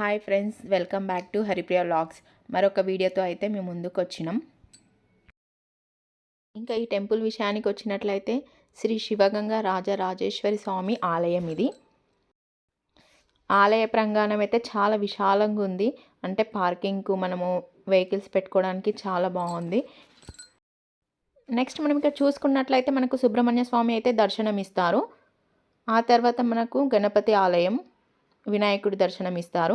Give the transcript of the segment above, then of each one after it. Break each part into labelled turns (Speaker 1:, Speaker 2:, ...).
Speaker 1: Hi friends welcome back to Haripriya vlogs. మరొక వీడియోతో అయితే మేము ముందుకు వచ్చినాం ఇంకా ఈ టెంపుల్ విషయానికి వచ్చినట్లయితే శ్రీ శివగంగా రాజరాజేశ్వరి స్వామి ఆలయం ఇది. ఆలయ ప్రాంగణం అయితే చాలా విశాలంగా ఉంది. అంటే పార్కింగ్కు మనము వెహికల్స్ పెట్టుకోవడానికి చాలా బాగుంది. నెక్స్ట్ మనం ఇక్కడ చూసుకున్నట్లయితే మనకు సుబ్రహ్మణ్య స్వామి అయితే దర్శనం ఇస్తారు ఆ తర్వాత మనకు గణపతి ఆలయం వినాయకుడి దర్శనం ఇస్తారు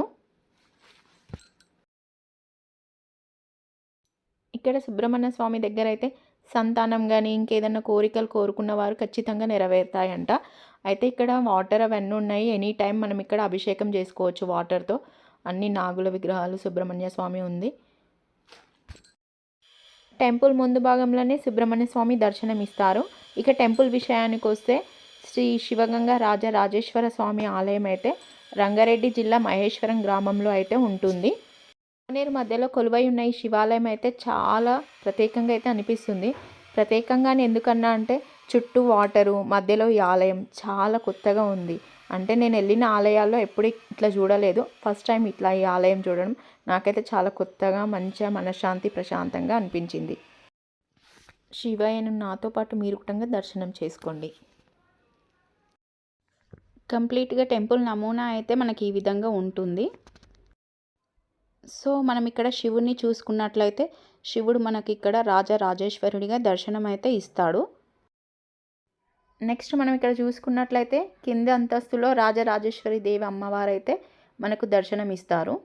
Speaker 1: ఇక్కడ సుబ్రహ్మణ్య స్వామి దగ్గర అయితే సంతానం కానీ ఇంకేదన్నా కోరికలు కోరుకున్న వారు ఖచ్చితంగా నెరవేరుతాయంట. అయితే ఇక్కడ వాటర్ అవన్నీ ఉన్నాయి. ఎనీ టైం మనం ఇక్కడ అభిషేకం చేసుకోవచ్చు వాటర్తో. అన్ని నాగుల విగ్రహాలు సుబ్రహ్మణ్య స్వామి ఉంది. టెంపుల్ ముందు భాగంలోనే సుబ్రహ్మణ్య స్వామి దర్శనం ఇస్తారు ఇక టెంపుల్ విషయానికి వస్తే శ్రీ శివగంగ రాజరాజేశ్వర స్వామి ఆలయం అయితే రంగారెడ్డి జిల్లా మహేశ్వరం గ్రామంలో అయితే ఉంటుంది. కోనేరు మధ్యలో కొలువై ఉన్న ఈ శివాలయం అయితే చాలా ప్రత్యేకంగా అయితే అనిపిస్తుంది. ప్రత్యేకంగానే ఎందుకన్నా అంటే చుట్టూ వాటరు మధ్యలో ఈ ఆలయం చాలా కొత్తగా ఉంది. అంటే నేను వెళ్ళిన ఆలయాల్లో ఎప్పుడు ఇట్లా చూడలేదు. ఫస్ట్ టైం ఇట్లా ఈ ఆలయం చూడడం నాకైతే చాలా కొత్తగా మంచిగా మనశ్శాంతి ప్రశాంతంగా అనిపించింది. శివయ్యను నాతో పాటు మీరు కూడా దర్శనం చేసుకోండి. కంప్లీట్గా టెంపుల్ నమూనా అయితే మనకి ఈ విధంగా ఉంటుంది. సో మనం ఇక్కడ శివుడిని చూసుకున్నట్లయితే శివుడు మనకి ఇక్కడ రాజరాజేశ్వరుడిగా దర్శనం అయితే ఇస్తాడు. నెక్స్ట్ మనం ఇక్కడ చూసుకున్నట్లయితే కింద అంతస్తులో రాజరాజేశ్వరి దేవి అమ్మవారు అయితే మనకు దర్శనం ఇస్తారు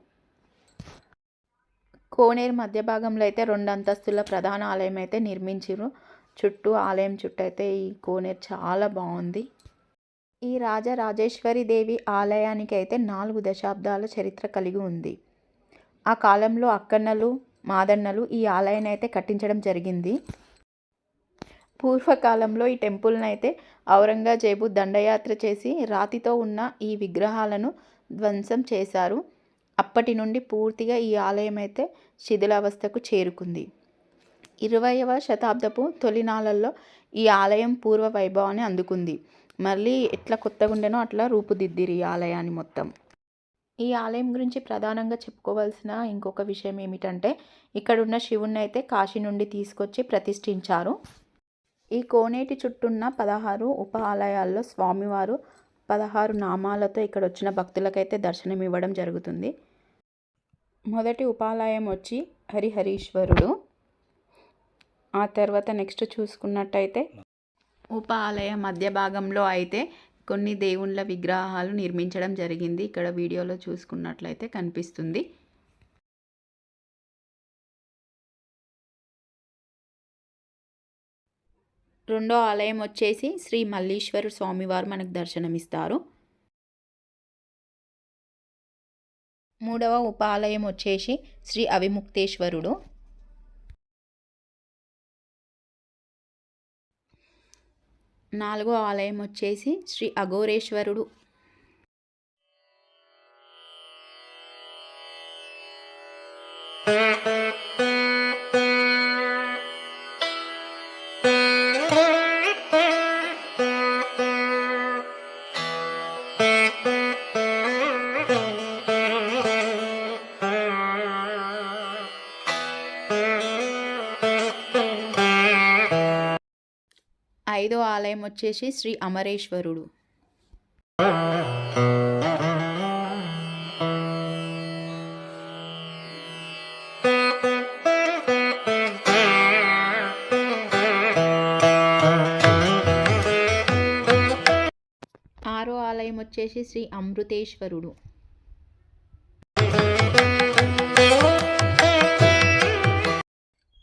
Speaker 1: కోనేరు మధ్య భాగంలో అయితే రెండు అంతస్తుల ప్రధాన ఆలయం అయితే నిర్మించారు చుట్టూ ఆలయం చుట్టూ అయితే ఈ కోనేరు చాలా బాగుంది. ఈ రాజరాజేశ్వరి దేవి ఆలయానికి అయితే నాలుగు దశాబ్దాల చరిత్ర కలిగి ఉంది. ఆ కాలంలో అక్కన్నలు మాదన్నలు ఈ ఆలయాన్ని అయితే కట్టించడం జరిగింది. పూర్వకాలంలో ఈ టెంపుల్ని అయితే ఔరంగజేబు దండయాత్ర చేసి రాతితో ఉన్న ఈ విగ్రహాలను ధ్వంసం చేశారు. అప్పటి నుండి పూర్తిగా ఈ ఆలయం అయితే శిథిలావస్థకు చేరుకుంది. ఇరవైవ శతాబ్దపు తొలినాళ్ళల్లో ఈ ఆలయం పూర్వ వైభవాన్ని అందుకుంది. మళ్ళీ ఎట్లా కొత్తగా ఉండేనో అట్లా రూపుదిద్దిరి ఈ ఆలయాన్ని మొత్తం. ఈ ఆలయం గురించి ప్రధానంగా చెప్పుకోవాల్సిన ఇంకొక విషయం ఏమిటంటే ఇక్కడున్న శివుణ్ణి అయితే కాశీ నుండి తీసుకొచ్చి ప్రతిష్ఠించారు. ఈ కోనేటి చుట్టూన్న పదహారు ఉప ఆలయాల్లో స్వామివారు పదహారు నామాలతో ఇక్కడ వచ్చిన భక్తులకైతే దర్శనం ఇవ్వడం జరుగుతుంది. మొదటి ఉపాలయం వచ్చి హరిహరీశ్వరుడు. ఆ తర్వాత నెక్స్ట్ చూసుకున్నట్టయితే ఉప ఆలయ మధ్య భాగంలో అయితే కొన్ని దేవుళ్ళ విగ్రహాలు నిర్మించడం జరిగింది. ఇక్కడ వీడియోలో చూసుకున్నట్లయితే కనిపిస్తుంది. రెండో ఆలయం వచ్చేసి శ్రీ మల్లీశ్వర స్వామివారు మనకు దర్శనమిస్తారు. మూడవ ఉప ఆలయం వచ్చేసి శ్రీ అవిముక్తేశ్వరుడు. నాలుగో ఆలయం వచ్చేసి శ్రీ అఘోరేశ్వరుడు ఐదో ఆలయం వచ్చేసి శ్రీ అమరేశ్వరుడు. ఆరో ఆలయం వచ్చేసి శ్రీ అమృతేశ్వరుడు.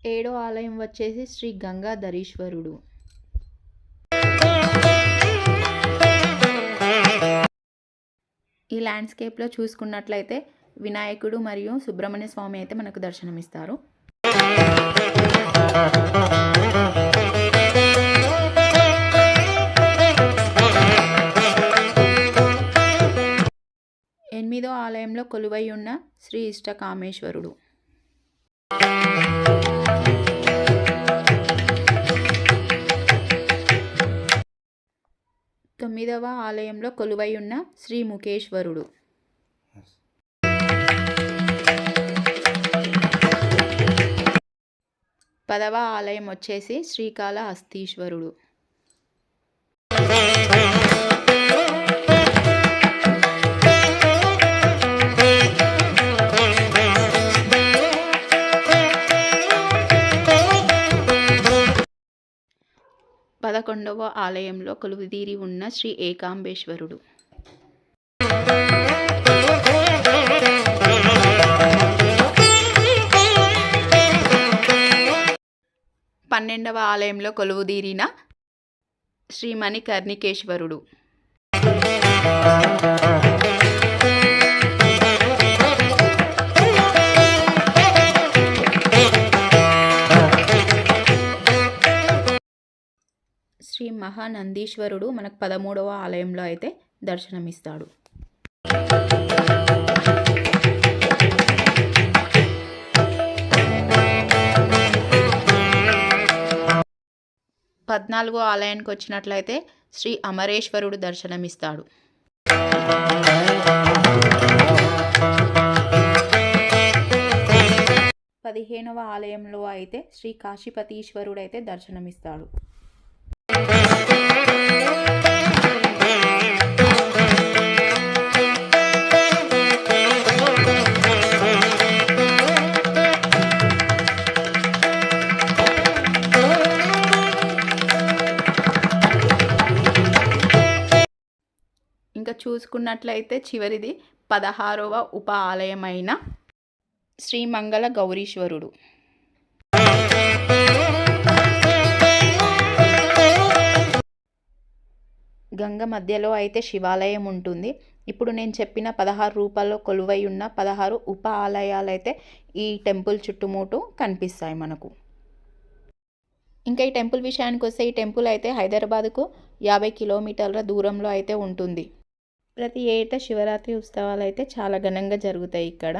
Speaker 1: ఏడో ఆలయం వచ్చేసి శ్రీ గంగాధరీశ్వరుడు. ఈ ల్యాండ్స్కేప్లో చూసుకున్నట్లయితే వినాయకుడు మరియు సుబ్రహ్మణ్య స్వామి అయితే మనకు దర్శనమిస్తారు. ఎనిమిదో ఆలయంలో కొలువై ఉన్న శ్రీ ఇష్టకామేశ్వరుడు. తొమ్మిదవ ఆలయంలో కొలువై ఉన్న శ్రీ ముఖేశ్వరుడు. పదవ ఆలయం వచ్చేసి శ్రీకాళహస్తీశ్వరుడు. పదకొండవ ఆలయంలో కొలువుదీరి ఉన్న శ్రీ ఏకాంబేశ్వరుడు. పన్నెండవ ఆలయంలో కొలువుదీరిన శ్రీమణి కర్ణికేశ్వరుడు. మహానందీశ్వరుడు మనకు పదమూడవ ఆలయంలో అయితే దర్శనమిస్తాడు. పద్నాలుగో ఆలయానికి వచ్చినట్లయితే శ్రీ అమరేశ్వరుడు దర్శనమిస్తాడు. పదిహేనవ ఆలయంలో అయితే శ్రీ కాశీపతీశ్వరుడు అయితే దర్శనమిస్తాడు. చూసుకున్నట్లయితే చివరిది పదహారవ ఉప ఆలయమైన శ్రీమంగళ గౌరీశ్వరుడు. గంగ మధ్యలో అయితే శివాలయం ఉంటుంది. ఇప్పుడు నేను చెప్పిన పదహారు రూపాల్లో కొలువై ఉన్న పదహారు ఉప ఆలయాలు అయితే ఈ టెంపుల్ చుట్టుముట్టు కనిపిస్తాయి మనకు. ఇంకా ఈ టెంపుల్ విషయానికి వస్తే ఈ టెంపుల్ అయితే హైదరాబాద్కు యాభై కిలోమీటర్ల దూరంలో అయితే ఉంటుంది. ప్రతి ఏటా శివరాత్రి ఉత్సవాలు అయితే చాలా ఘనంగా జరుగుతాయి ఇక్కడ.